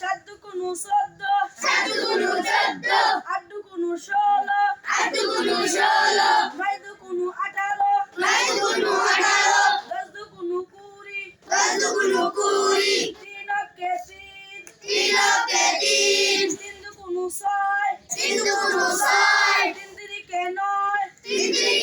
সাত দুগুণ চোদ্দ সাত দুগুণ চোদ্দ তিন ছয় তিন